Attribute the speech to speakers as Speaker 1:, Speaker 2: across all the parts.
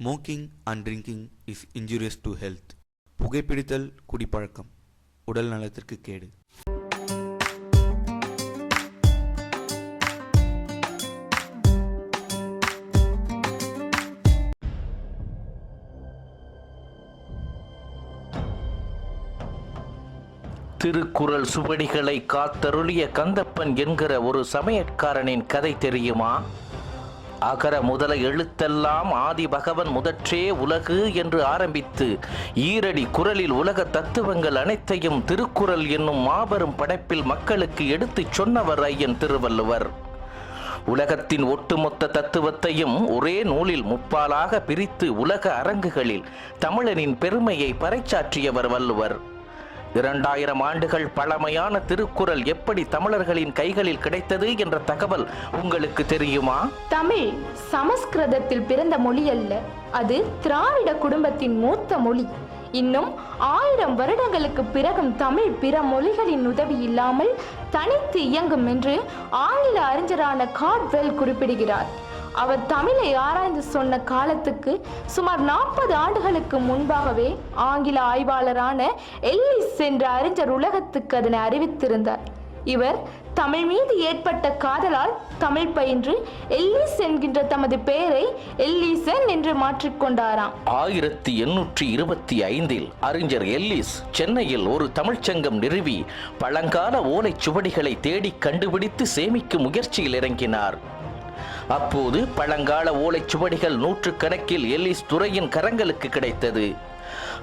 Speaker 1: smoking and drinking is injurious to health புகைப்பிடித்தல் குடிப்பழக்கம் உடல் நலத்திற்கு கேடு
Speaker 2: திருக்குறள் சுவடிகளை காத்தருளிய கந்தப்பன் என்கிற ஒரு சமையற்காரனின் கதை தெரியுமா அகர முதல எழுத்தெல்லாம் ஆதி பகவன் முதற்றே உலகு என்று ஆரம்பித்து ஈரடி குரலில் உலக தத்துவங்கள் அனைத்தையும் திருக்குறள் என்னும் மாபெரும் படைப்பில் மக்களுக்கு எடுத்துச் சொன்னவர் ஐயன் திருவள்ளுவர் உலகத்தின் ஒட்டுமொத்த தத்துவத்தையும் ஒரே நூலில் முப்பாலாக பிரித்து உலக அரங்குகளில் தமிழனின் பெருமையை பறைச்சாற்றியவர் வள்ளுவர் இரண்டாயிரம் ஆண்டுகள் பழமையான திருக்குறள் எப்படி தமிழர்களின் கைகளில் கிடைத்தது என்ற தகவல் உங்களுக்கு தெரியுமா
Speaker 3: தமிழ் சமஸ்கிருதத்தில் பிறந்த மொழி அல்ல அது திராவிட குடும்பத்தின் மூத்த மொழி இன்னும் ஆயிரம் வருடங்களுக்கு பிறகும் தமிழ் பிற மொழிகளின் உதவி இல்லாமல் தனித்து இயங்கும் என்று ஆங்கில அறிஞரான கார்ட்வெல் குறிப்பிடுகிறார் அவர் தமிழை ஆராய்ந்து சொன்ன காலத்துக்கு சுமார் நாற்பது ஆண்டுகளுக்கு முன்பாகவே ஆங்கில ஆய்வாளரான எல்லிஸ் என்ற அறிஞர் உலகத்துக்கு அதனை அறிவித்திருந்தார் இவர் தமிழ் மீது ஏற்பட்ட காதலால் தமிழ் பயின்று எல்லிஸ் என்கின்ற தமது பெயரை எல்லிசன் என்று மாற்றிக்கொண்டாராம்
Speaker 4: ஆயிரத்தி எண்ணூற்றி இருபத்தி ஐந்தில் அறிஞர் எல்லிஸ் சென்னையில் ஒரு தமிழ்ச்சங்கம் நிறுவி பழங்கால ஓலைச் சுவடிகளை தேடி கண்டுபிடித்து சேமிக்கும் முயற்சியில் இறங்கினார் அப்போது பழங்கால ஓலைச்சுவடிகள் நூற்றுக்கணக்கில் எல்லிஸ் துறையின் கரங்களுக்கு கிடைத்தது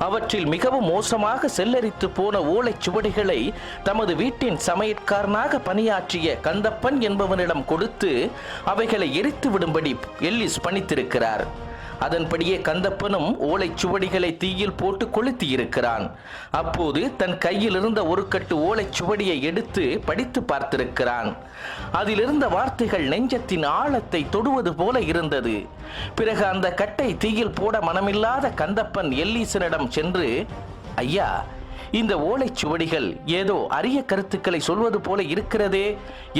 Speaker 4: அவற்றில் மிகவும் மோசமாக செல்லரித்து போன சுவடிகளை தமது வீட்டின் சமையற்காரனாக பணியாற்றிய கந்தப்பன் என்பவனிடம் கொடுத்து அவைகளை எரித்து விடும்படி எல்லிஸ் பணித்திருக்கிறார் அதன்படியே கந்தப்பனும் ஓலைச்சுவடிகளை தீயில் போட்டு கொளுத்தியிருக்கிறான் அப்போது தன் கையில் இருந்த ஒரு கட்டு ஓலைச்சுவடியை எடுத்து படித்து பார்த்திருக்கிறான் அதிலிருந்த வார்த்தைகள் நெஞ்சத்தின் ஆழத்தை தொடுவது போல இருந்தது பிறகு அந்த கட்டை தீயில் போட மனமில்லாத கந்தப்பன் எல்லீசனிடம் சென்று ஐயா இந்த ஓலைச்சுவடிகள் ஏதோ அரிய கருத்துக்களை சொல்வது போல இருக்கிறதே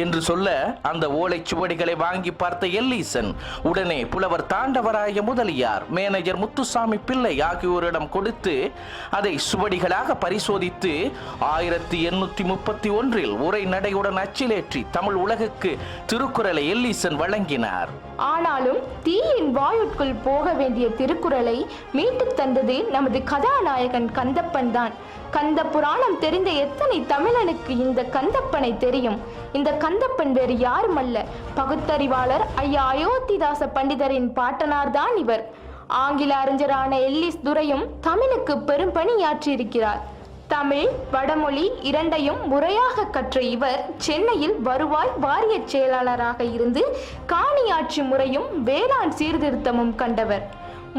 Speaker 4: என்று சொல்ல அந்த ஓலைச்சுவடிகளை வாங்கி பார்த்த எல்லீசன் உடனே புலவர் தாண்டவராய முதலியார் மேனேஜர் முத்துசாமி பிள்ளை ஆகியோரிடம் கொடுத்து அதை சுவடிகளாக பரிசோதித்து ஆயிரத்தி எண்ணூத்தி முப்பத்தி ஒன்றில் உரை நடையுடன் அச்சிலேற்றி தமிழ் உலகுக்கு திருக்குறளை எல்லீசன் வழங்கினார்
Speaker 5: ஆனாலும் தீயின் வாயுக்குள் போக வேண்டிய திருக்குறளை மீட்டுத் தந்தது நமது கதாநாயகன் கந்தப்பன் தான் கந்த புராணம் தெரிந்த எத்தனை தமிழனுக்கு இந்த கந்தப்பனை தெரியும் இந்த கந்தப்பன் வேறு யாரும் அல்ல பகுத்தறிவாளர் ஐயா அயோத்திதாச பண்டிதரின் பாட்டனார்தான் இவர் ஆங்கில அறிஞரான எல்லிஸ் துரையும் தமிழுக்கு பெரும் பணியாற்றியிருக்கிறார் தமிழ் வடமொழி இரண்டையும் முறையாக கற்ற இவர் சென்னையில் வருவாய் வாரிய செயலாளராக இருந்து காணியாட்சி முறையும் வேளாண் சீர்திருத்தமும் கண்டவர்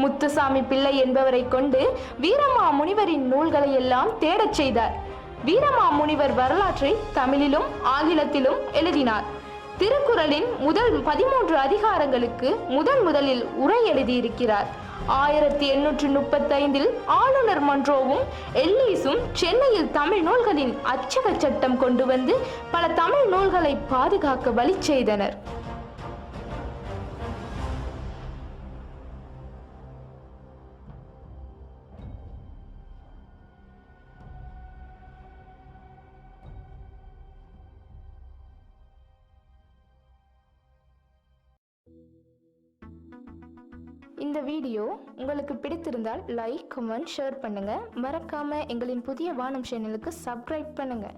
Speaker 5: முத்துசாமி பிள்ளை என்பவரை கொண்டு வீரமா முனிவரின் நூல்களை எல்லாம் தேடச் செய்தார் வீரமா முனிவர் வரலாற்றை தமிழிலும் ஆங்கிலத்திலும் எழுதினார் திருக்குறளின் முதல் பதிமூன்று அதிகாரங்களுக்கு முதன் முதலில் உரை எழுதியிருக்கிறார் ஆயிரத்தி எண்ணூற்றி முப்பத்தைந்தில் ஆளுநர் மன்றோவும் எல்லீஸும் சென்னையில் தமிழ் நூல்களின் அச்சக சட்டம் கொண்டு வந்து பல தமிழ் நூல்களை பாதுகாக்க வழி செய்தனர்
Speaker 6: இந்த வீடியோ உங்களுக்கு பிடித்திருந்தால் லைக் கமெண்ட் ஷேர் பண்ணுங்கள் மறக்காமல் எங்களின் புதிய வானம் சேனலுக்கு சப்ஸ்கிரைப் பண்ணுங்கள்